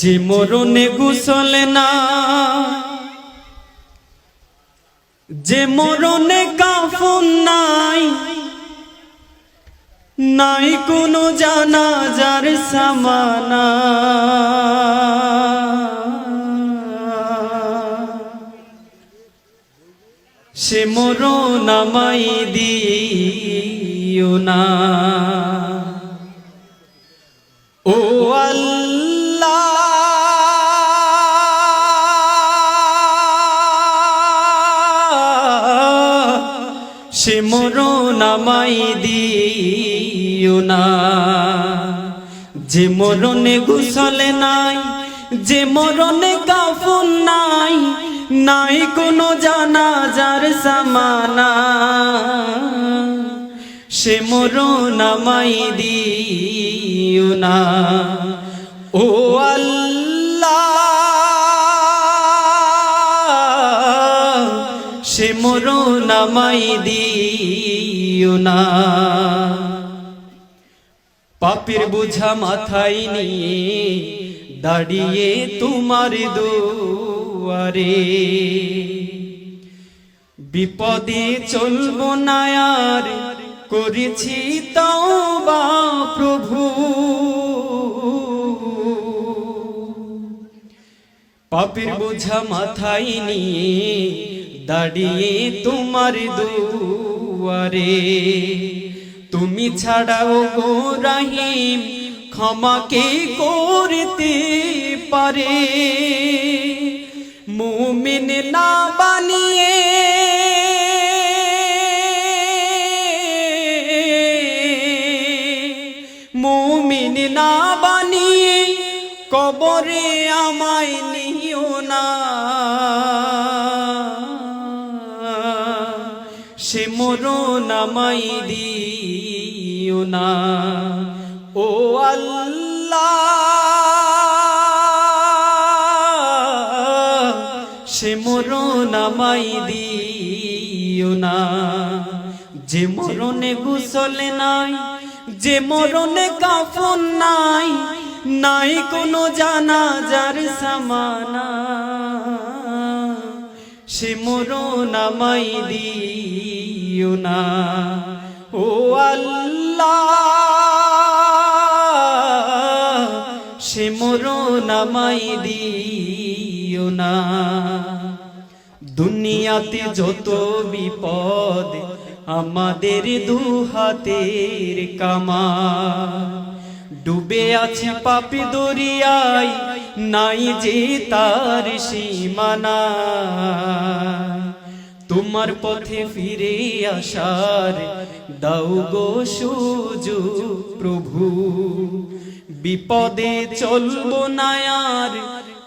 যে মরণে গুসল না, যে মরণে কাফন নাই নাই কোনো জানাজার সামানা। সে মরণ আমায় দিও না। আমায় দিও না। যে মরণে ঘুষলে নাই, যে মরণে কাফন নাই নাই কোনো জানাজার সামানা সে মরণ আমায় দিও না। ও আল্লাহ, সে মরণ আমায় দিও না। পাপের বোঝা মাথায় নিয়ে দাঁড়িয়ে তোমার দুয়ারে। বিপদে চলবো না আর, করেছি তাও বা প্রভু। পাপের বোঝা মাথায় নিয়ে দাঁড়িয়ে তোমার দুয়ারে। তুমি ছাড়াও গো রাহিম ক্ষমাকে করতে পারে? মুমিন না বানিয়ে মুমিন না বানিয়ে কবরে আমায় নিও না। সে আমায় দিও না। ও আল্লাহ, সে আমায় দিও না। যে মরণে গুসলে নাই, যে মরণে কাফন নাই নাই কোনো জানা জানাজার সামানা সে আমায় দিও না। ও আল্লাহ, সে আমায় দিও না। দুনিয়াতে যত বিপদ আমাদের দু হাতের কামা ডুবে আছে পাপি দরিয়ায় নাই যে তার সীমানা। তোমার পথে ফিরে আসার দাও গো সুজু প্রভু। বিপদে চলবো না আর,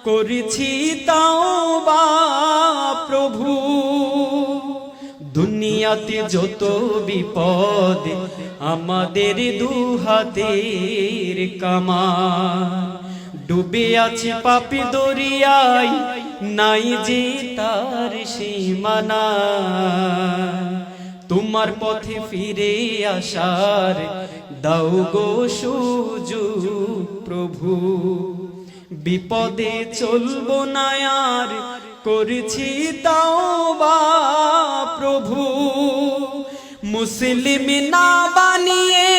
করেছি তাও বা প্রভু। দুনিয়াতে যত বিপদ আমাদের দু হাতের কামা ডুবে আছে পাপি দরিয়ায় নাই যে তার সীমানা। তোমার পথে ফিরে আসার দাও গো সুজু প্রভু। বিপদে চলবো না আর করেছি তাও বা প্রভু। মুসলিম না বানিয়ে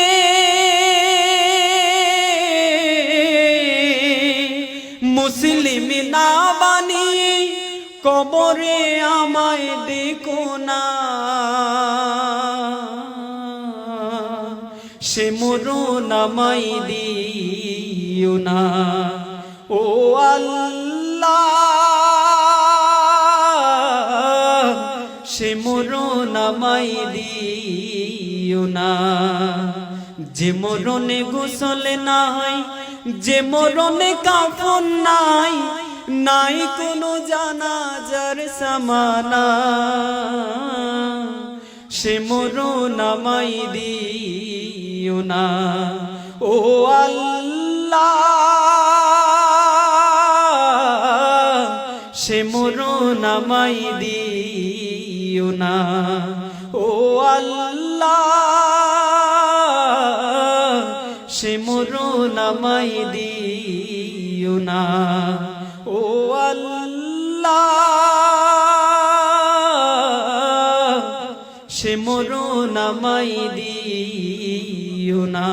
না বানিয়ে কবরে আমায় দেখো না। সে মরণ আমায় দিও না। ও সে মরণ আমায় দিও না। যে মরণে গোসলে নাই, যে মরণে কাফন নাই নাই কোনো জানাজার সামানা। সে মরণ আমায় দিও না। ও আল্লাহ, সে মরণ আমায় দিও না। ও আল্লাহ, সে মরণ আমায় দিও না। আল্লাহ সে মরো নামাই দিও না।